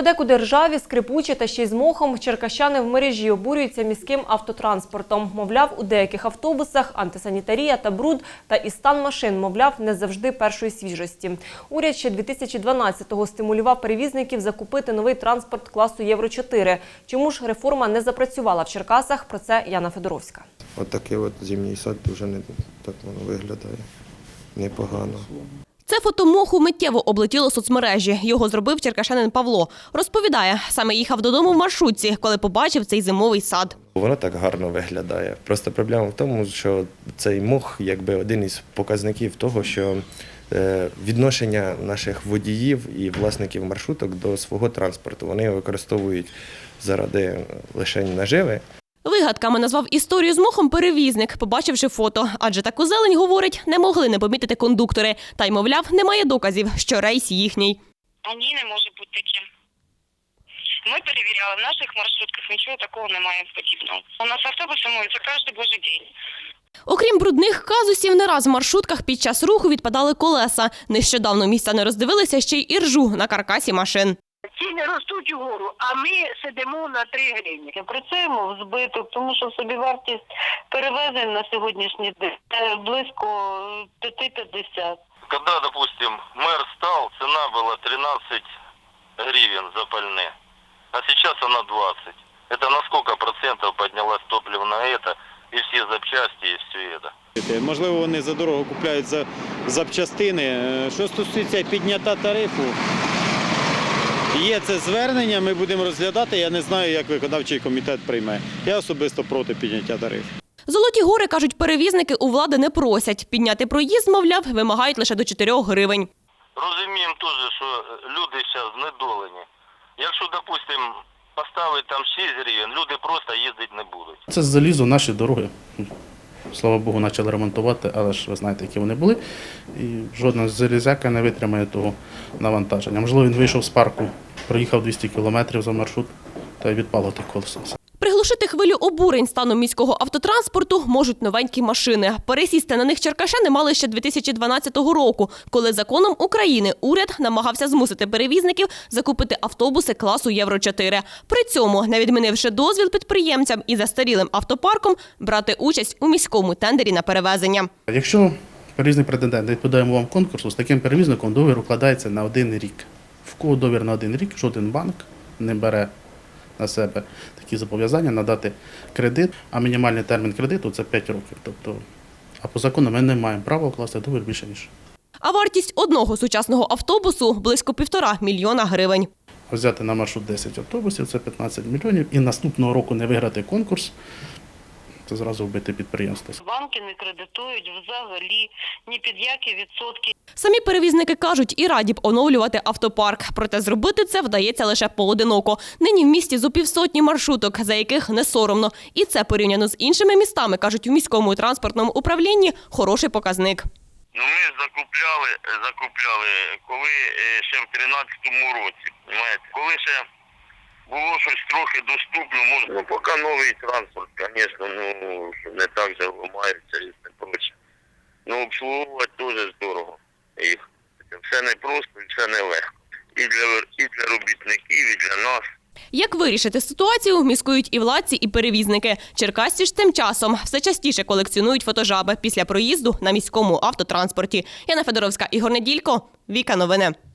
Подекуди ржаві, скрипучі та ще й з мохом черкащани в мережі обурюються міським автотранспортом. Мовляв, у деяких автобусах антисанітарія та бруд та і стан машин, мовляв, не завжди першої свіжості. Уряд ще 2012-го стимулював перевізників закупити новий транспорт класу Євро-4. Чому ж реформа не запрацювала в Черкасах? Про це Яна Федоровська. Отакий от зимній сад дуже не так воно виглядає непогано. Це фото моху миттєво облетіло соцмережі. Його зробив черкашанин Павло. Розповідає, саме їхав додому в маршрутці, коли побачив цей зимовий сад. Воно так гарно виглядає. Просто проблема в тому, що цей мох якби один із показників того, що е, відношення наших водіїв і власників маршруток до свого транспорту вони використовують заради лише наживи. Вигадками назвав історію з мохом перевізник, побачивши фото. Адже таку зелень, говорить, не могли не помітити кондуктори. Та й, мовляв, немає доказів, що рейс їхній. А ні, не може бути таким. Ми перевіряли, в наших маршрутках нічого такого немає подібного. У нас автобуси моються кожен божий день. Окрім брудних казусів, не раз в маршрутках під час руху відпадали колеса. Нещодавно місця не роздивилися ще й іржу на каркасі машин. Ціни ростуть угору, а ми сидимо на 3 гривні. Працюємо в збиток, тому що собівартість перевезень на сьогоднішній день е, близько 5,50. Когда, допустим, мэр стал, цена была 13 гривен за пальне, а сейчас она 20. Это на сколько процентов поднялась топливо на это, и все запчасти, и все это. Можливо, вони задорого купляють за запчастини. Е, Що стосується підняття тарифу, є це звернення, ми будемо розглядати. Я не знаю, як виконавчий комітет прийме. Я особисто проти підняття тарифу. Золоті гори, кажуть, перевізники у влади не просять. Підняти проїзд, мовляв, вимагають лише до 4 гривень. Розуміємо теж, що люди зараз знедолені. Якщо, допустим, поставити там 6 гривень, люди просто їздити не будуть. Це залізо наші дороги. Слава Богу, почали ремонтувати, але ж ви знаєте, які вони були. І жодна залізяка не витримає того навантаження. Можливо, він вийшов з парку, проїхав 200 кілометрів за маршрут та й відпало те колесо. Приглушити хвилю обурень станом міського автотранспорту можуть новенькі машини. Пересісти на них черкашани мали ще 2012 року, коли законом України уряд намагався змусити перевізників закупити автобуси класу Євро-4. При цьому, не відмінивши дозвіл підприємцям і застарілим автопарком, брати участь у міському тендері на перевезення. Якщо перевізний претендент відповідає умовам конкурсу, з таким перевізником договір укладається на один рік. В кого договір на один рік, жоден банк не бере на себе такі зобов'язання надати кредит, а мінімальний термін кредиту це 5 років. Тобто, а по закону ми не маємо права укласти договір більше ніж. А вартість одного сучасного автобусу близько півтора мільйона гривень. Взяти на маршрут 10 автобусів це 15 мільйонів, і наступного року не виграти конкурс, це зразу вбити підприємство. Банки не кредитують взагалі ні під які відсотки. Самі перевізники кажуть, і раді б оновлювати автопарк. Проте зробити це вдається лише поодиноко. Нині в місті зо півсотні маршруток, за яких не соромно. І це порівняно з іншими містами, кажуть у міському транспортному управлінні, хороший показник. Ну ми закупляли, закупляли, коли е, ще в 13-му році, коли ще було щось трохи доступно, може, ну поки новий транспорт, звісно, ну не так же ламаються і не проче. Ну обслуговувати теж ж дорого їх. Все непросто і все нелегко. І для, і для робітників, і для нас. Як вирішити ситуацію, міскують і владці, і перевізники. Черкасці ж тим часом все частіше колекціонують фотожаби після проїзду на міському автотранспорті. Яна Федоровська, Ігор Неділько, Віка Новини.